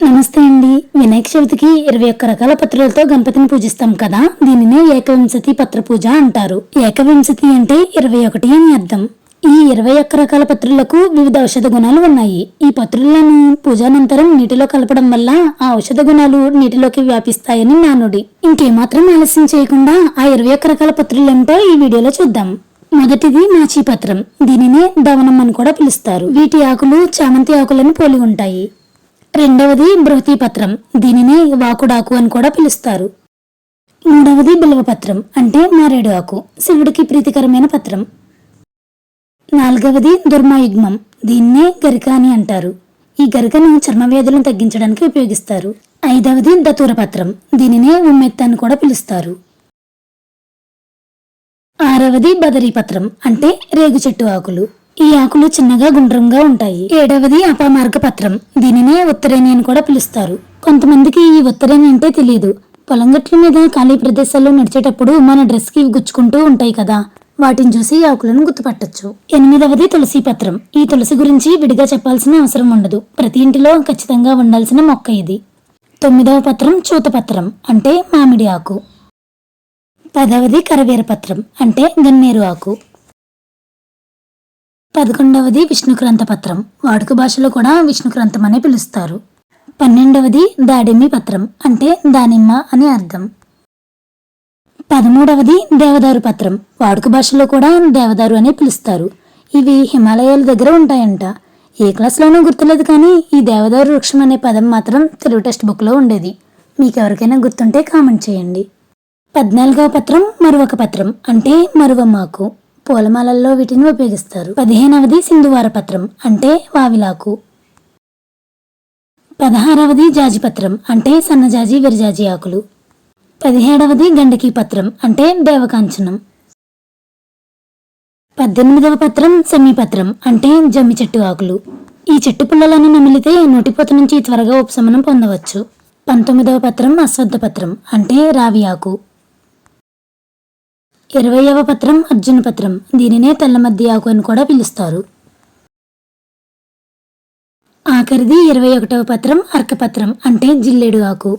నమస్తే అండి. వినాయక చవితికి ఇరవై ఒక్క రకాల పత్రులతో గణపతిని పూజిస్తాం కదా? దీనినే ఏకవింశతి పత్ర పూజ అంటారు. ఏకవింశతి అంటే ఇరవై ఒకటి అని అర్థం. ఈ ఇరవై ఒక్క రకాల పత్రులకు వివిధ ఔషధ గుణాలు ఉన్నాయి. ఈ పత్రులను పూజానంతరం నీటిలో కలపడం వల్ల ఆ ఔషధ గుణాలు నీటిలోకి వ్యాపిస్తాయని నానుడి ఇంకేమాత్రం ఆలస్యం చేయకుండా ఆ ఇరవై ఒక్క రకాల పత్రులంటో ఈ వీడియోలో చూద్దాం. మొదటిది నాచీపత్రం పత్రం. దీనినే దవనం అని కూడా పిలుస్తారు. వీటి ఆకులు చామంతి ఆకులను పోలి ఉంటాయి. రెండవది బృహతి పత్రం దీనిని వాకుడాకు అని కూడా పిలుస్తారు. మూడవది బిల్వపత్రం అంటే మారేడు ఆకు శివుడికి ప్రీతికరమైన పత్రం. నాలుగవది దుర్మాయుగ్మం దీన్నే గరిక అని అంటారు. ఈ గరికను చర్మవ్యాధులను తగ్గించడానికి ఉపయోగిస్తారు. ఐదవది దతూరపత్రం దీనినే ఉమ్మెత్త అని కూడా పిలుస్తారు. ఆరవది బదరీ పత్రం అంటే రేగు చెట్టు ఆకులు. ఈ ఆకులు చిన్నగా గుండ్రంగా ఉంటాయి. ఏడవది అపమార్గ పత్రం దీనినే ఉత్తరేణి అని కూడా పిలుస్తారు. కొంతమందికి ఈ ఉత్తరేణి అంటే తెలియదు పొలంగట్ల మీద ఖాళీ ప్రదేశాల్లో నడిచేటప్పుడు మన డ్రెస్కి గుచ్చుకుంటూ ఉంటాయి కదా. వాటిని చూసి ఆకులను గుర్తుపట్టొచ్చు. ఎనిమిదవది తులసి పత్రం. ఈ తులసి గురించి విడిగా చెప్పాల్సిన అవసరం ఉండదు. ప్రతి ఇంటిలో ఖచ్చితంగా ఉండాల్సిన మొక్క ఇది. తొమ్మిదవ పత్రం చూతపత్రం అంటే మామిడి ఆకు. పదవది కరవీర పత్రం అంటే గన్నేరు ఆకు. పదకొండవది విష్ణుక్రాంత పత్రం. వాడుక భాషలో కూడా విష్ణుక్రాంతం అని పిలుస్తారు. పన్నెండవది దాడిమి పత్రం అంటే దానిమ్మ అని అర్థం. పదమూడవది దేవదారు పత్రం. వాడుక భాషలో కూడా దేవదారు అని పిలుస్తారు. ఇవి హిమాలయాల దగ్గర ఉంటాయంట. ఏ క్లాస్లోనూ గుర్తులేదు కానీ ఈ దేవదారు వృక్షం అనే పదం మాత్రం తెలుగు టెక్స్ట్ బుక్లో ఉండేది. మీకు ఎవరికైనా గుర్తుంటే కామెంట్ చేయండి. పద్నాలుగవ పత్రం మరొక పత్రం అంటే మరువమ్మాకు పూలమాలల్లో వీటిని ఉపయోగిస్తారు. పదిహేనవది సింధువార పత్రం అంటే వావిలాకు. పదహారవది జాజిపత్రం అంటే సన్నజాజి విరజాజి ఆకులు. పదిహేడవది గండకీ పత్రం అంటే దేవకాంచనం. పద్దెనిమిదవ పత్రం సెమీపత్రం అంటే జమ్మి చెట్టు ఆకులు. ఈ చెట్టు పుల్లలను నమిలితే నోటిపోత నుంచి త్వరగా ఉపశమనం పొందవచ్చు. పంతొమ్మిదవ పత్రం అశ్వద్ధ పత్రం అంటే రావి ఆకు. ఇరవయవ పత్రం అర్జున పత్రం. దీనినే తెల్లమద్ది ఆకు అని కూడా పిలుస్తారు. ఆఖరిది ఇరవై ఒకటవ పత్రం అర్కపత్రం అంటే జిల్లేడు ఆకు.